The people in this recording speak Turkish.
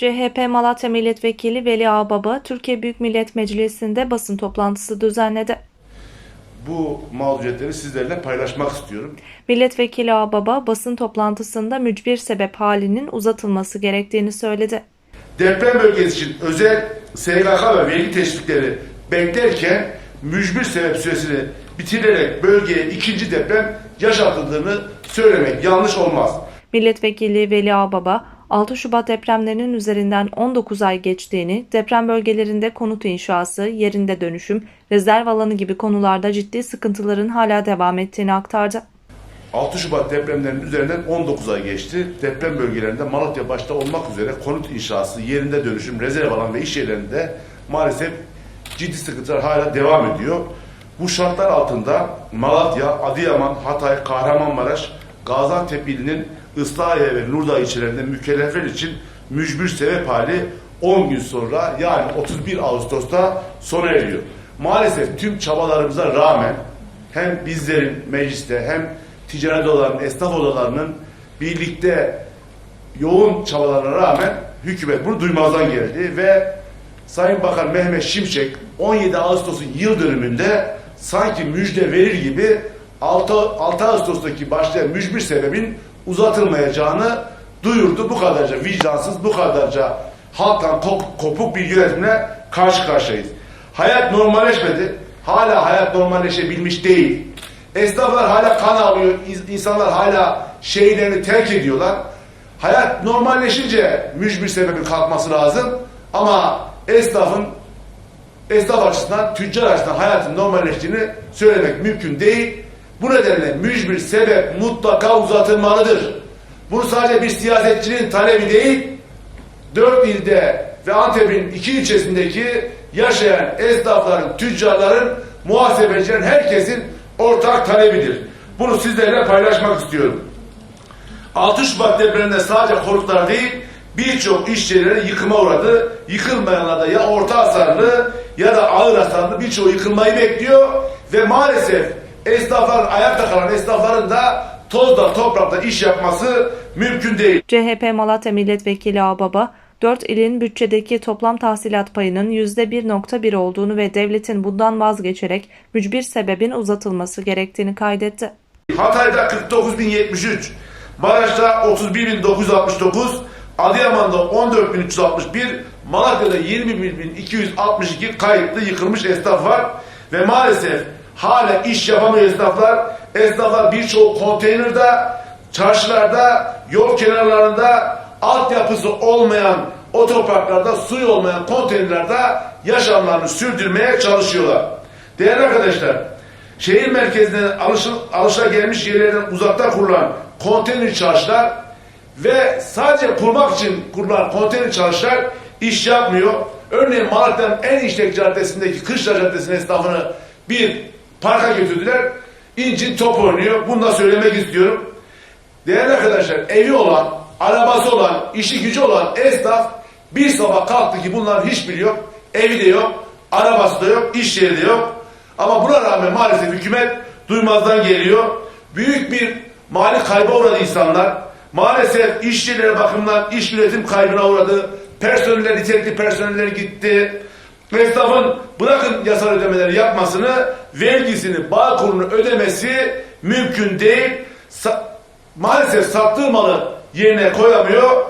CHP Malatya Milletvekili Veli Ağbaba, Türkiye Büyük Millet Meclisi'nde basın toplantısı düzenledi. Bu mağduriyetleri sizlerle paylaşmak istiyorum. Milletvekili Ağbaba, basın toplantısında mücbir sebep halinin uzatılması gerektiğini söyledi. Deprem bölgesi için özel SGK ve vergi teşvikleri beklerken mücbir sebep süresini bitirerek bölgeye ikinci deprem yaşatıldığını söylemek yanlış olmaz. Milletvekili Veli Ağbaba, 6 Şubat depremlerinin üzerinden 19 ay geçtiğini, deprem bölgelerinde konut inşası, yerinde dönüşüm, rezerv alanı gibi konularda ciddi sıkıntıların hala devam ettiğini aktardı. 6 Şubat depremlerinin üzerinden 19 ay geçti. Deprem bölgelerinde Malatya başta olmak üzere konut inşası, yerinde dönüşüm, rezerv alan ve iş yerlerinde maalesef ciddi sıkıntılar hala devam ediyor. Bu şartlar altında Malatya, Adıyaman, Hatay, Kahramanmaraş, Gaziantep ilinin Islahiye ve Nurdağ ilçelerinde mükellefler için mücbir sebep hali 10 gün sonra yani 31 Ağustos'ta sona eriyor. Maalesef tüm çabalarımıza rağmen hem bizlerin mecliste hem ticaret odalarının, esnaf odalarının birlikte yoğun çabalarına rağmen hükümet bunu duymazdan geldi ve Sayın Bakan Mehmet Şimşek 17 Ağustos'un yıl dönümünde sanki müjde verir gibi 6, 6 Ağustos'taki başlayan mücbir sebebin uzatılmayacağını duyurdu. Bu kadarca vicdansız, bu kadarca halktan kop- kopuk bir yönetimle karşı karşıyayız. Hayat normalleşmedi. Hala hayat normalleşebilmiş değil. Esnaflar hala kan alıyor. İns- insanlar hala şehirlerini terk ediyorlar. Hayat normalleşince mücbir sebebin kalkması lazım. Ama esnafın esnaf açısından, tüccar açısından hayatın normalleştiğini söylemek mümkün değil. Bu nedenle mücbir sebep mutlaka uzatılmalıdır. Bu sadece bir siyasetçinin talebi değil, dört ilde ve Antep'in iki ilçesindeki yaşayan esnafların, tüccarların, muhasebecilerin, herkesin ortak talebidir. Bunu sizlerle paylaşmak istiyorum. 6 Şubat depreminde sadece konutlar değil, birçok iş yerleri yıkıma uğradı. Yıkılmayanlar da ya orta hasarlı ya da ağır hasarlı birçoğu yıkılmayı bekliyor ve maalesef esnafların, ayakta kalan esnafların da tozda, toprakta iş yapması mümkün değil. CHP Malatya Milletvekili Ağbaba, 4 ilin bütçedeki toplam tahsilat payının %1.1 olduğunu ve devletin bundan vazgeçerek mücbir sebebin uzatılması gerektiğini kaydetti. Hatay'da 49.073, Maraş'ta 31.969, Adıyaman'da 14.361, Malatya'da 21.262 kayıtlı yıkılmış esnaf var ve maalesef hala iş yapamıyor esnaflar. Esnaflar birçoğu konteynerde, çarşılarda, yol kenarlarında altyapısı olmayan o topraklarda suyu olmayan konteynerlerde yaşamlarını sürdürmeye çalışıyorlar. Değerli arkadaşlar, şehir merkezine alışıl, alışagelmiş yerlerden uzakta kurulan konteyner çarşılar ve sadece kurmak için kurulan konteyner çarşılar iş yapmıyor. Örneğin Malatya'nın en işlek caddesindeki Kışla Caddesi'nin esnafını bir parka götürdüler. İncin top oynuyor. Bunu da söylemek istiyorum. Değerli arkadaşlar evi olan, arabası olan, işi gücü olan esnaf bir sabah kalktı ki bunların hiçbiri yok. Evi de yok, arabası da yok, iş yeri de yok. Ama buna rağmen maalesef hükümet duymazdan geliyor. Büyük bir mali kayba uğradı insanlar. Maalesef iş yerleri bakımından iş üretim kaybına uğradı. Personeller, nitelikli personeller gitti. Esnafın bırakın yasal ödemeleri yapmasını, vergisini, bağ kurunu ödemesi mümkün değil. Sa- maalesef sattığı malı yerine koyamıyor